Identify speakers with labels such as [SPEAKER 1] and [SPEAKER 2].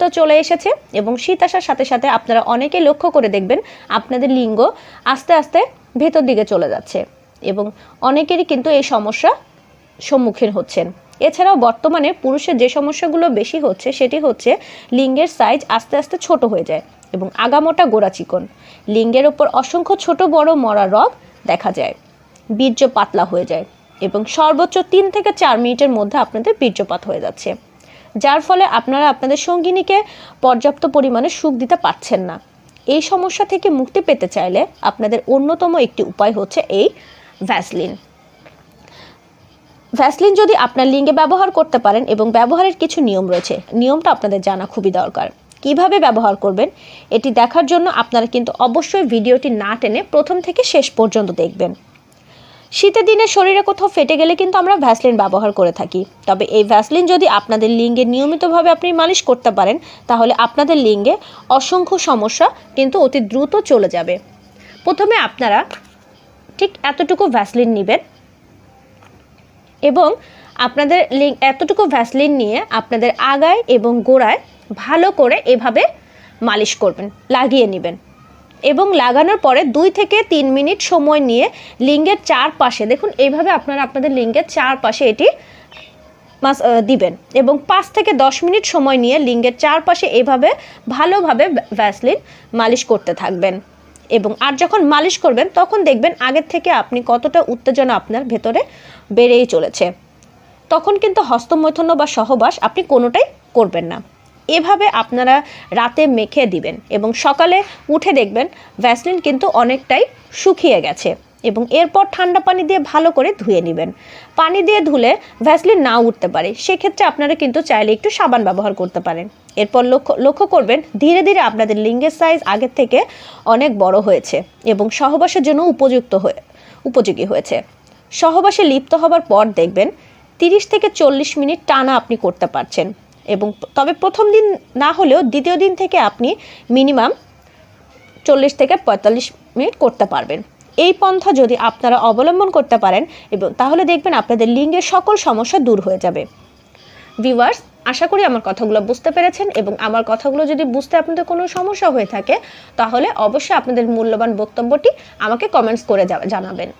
[SPEAKER 1] তো চলে এসেছে এবং শীত আসার সাথে সাথে আপনারা অনেকে লক্ষ্য করে দেখবেন আপনাদের লিঙ্গ আস্তে আস্তে ভেতর দিকে চলে যাচ্ছে এবং অনেকেরই কিন্তু এই সমস্যা সম্মুখীন হচ্ছেন। এছাড়াও বর্তমানে পুরুষের যে সমস্যাগুলো বেশি হচ্ছে সেটি হচ্ছে লিঙ্গের সাইজ আস্তে আস্তে ছোট হয়ে যায় এবং আগামোটা গোড়া চিকন। লিঙ্গের ওপর অসংখ্য ছোট বড় মরা রগ দেখা যায়। বীর্য পাতলা হয়ে যায় এবং সর্বোচ্চ তিন থেকে চার মিনিটের মধ্যে আপনাদের বীর্যপাত হয়ে যাচ্ছে। যার ফলে আপনারা আপনাদের সঙ্গিনীকে পর্যাপ্ত পরিমাণে সুখ দিতে পারছেন না। এই সমস্যা থেকে মুক্তি পেতে চাইলে আপনাদের অন্যতম একটি উপায় হচ্ছে এই ভ্যাসলিন ভ্যাসলিন যদি আপনার লিঙ্গে ব্যবহার করতে পারেন এবং ব্যবহারের কিছু নিয়ম রয়েছে, নিয়মটা আপনাদের জানা খুবই দরকার। কীভাবে ব্যবহার করবেন, এটি দেখার জন্য আপনারা কিন্তু অবশ্যই ভিডিওটি না টেনে প্রথম থেকে শেষ পর্যন্ত দেখবেন। শীতের দিনে শরীরে কোথাও ফেটে গেলে কিন্তু আমরা ভ্যাসলিন ব্যবহার করে থাকি। তবে এই ভ্যাসলিন যদি আপনাদের লিঙ্গে নিয়মিতভাবে আপনি মালিশ করতে পারেন, তাহলে আপনাদের লিঙ্গে অসংখ্য সমস্যা কিন্তু অতি দ্রুত চলে যাবে। প্রথমে আপনারা ঠিক এতটুকু ভ্যাসলিন নেবেন এবং আপনাদের লিঙ্ক এতটুকু ভ্যাসলিন নিয়ে আপনাদের আগায় এবং গোড়ায় ভালো করে এভাবে মালিশ করবেন, লাগিয়ে নেবেন। এবং লাগানোর পরে দুই থেকে তিন মিনিট সময় নিয়ে লিঙ্গের চারপাশে, দেখুন এইভাবে আপনারা আপনাদের লিঙ্গের চারপাশে এটি মাস দিবেন এবং পাঁচ থেকে দশ মিনিট সময় নিয়ে লিঙ্গের চারপাশে এভাবে ভালোভাবে ভ্যাসলিন মালিশ করতে থাকবেন। এবং আর যখন মালিশ করবেন, তখন দেখবেন আগের থেকে আপনি কতটা উত্তেজনা আপনার ভেতরে বেড়েই চলেছে। তখন কিন্তু হস্তমৈথুন্য বা সহবাস আপনি কোনোটাই করবেন না। এভাবে আপনারা রাতে মেখে দিবেন এবং সকালে উঠে দেখবেন ভ্যাসলিন কিন্তু অনেকটাই শুকিয়ে গেছে এবং এরপর ঠান্ডা পানি দিয়ে ভালো করে ধুয়ে নেবেন। পানি দিয়ে ধুলে ভ্যাসলিন না উঠতে পারে, সেক্ষেত্রে আপনারা কিন্তু চাইলে একটু সাবান ব্যবহার করতে পারেন। এরপর লক্ষ্য লক্ষ্য করবেন ধীরে ধীরে আপনাদের লিঙ্গের সাইজ আগের থেকে অনেক বড় হয়েছে এবং সহবাসের জন্য উপযুক্ত হয়ে, উপযোগী হয়েছে। সহবাসে লিপ্ত হবার পর দেখবেন তিরিশ থেকে চল্লিশ মিনিট টানা আপনি করতে পারছেন। এবং তবে প্রথম দিন না হলেও দ্বিতীয় দিন থেকে আপনি মিনিমাম চল্লিশ থেকে পঁয়তাল্লিশ মিনিট করতে পারবেন। এই পন্থা যদি আপনারা অবলম্বন করতে পারেন এবং তাহলে দেখবেন আপনাদের লিঙ্গের সকল সমস্যা দূর হয়ে যাবে। ভিউয়ার্স আশা করি আমার কথাগুলো বুঝতে পেরেছেন এবং আমার কথাগুলো যদি বুঝতে আপনাদের কোনো সমস্যা হয়ে থাকে, তাহলে অবশ্যই আপনাদের মূল্যবান বক্তব্যটি আমাকে কমেন্টস করে জানাবেন।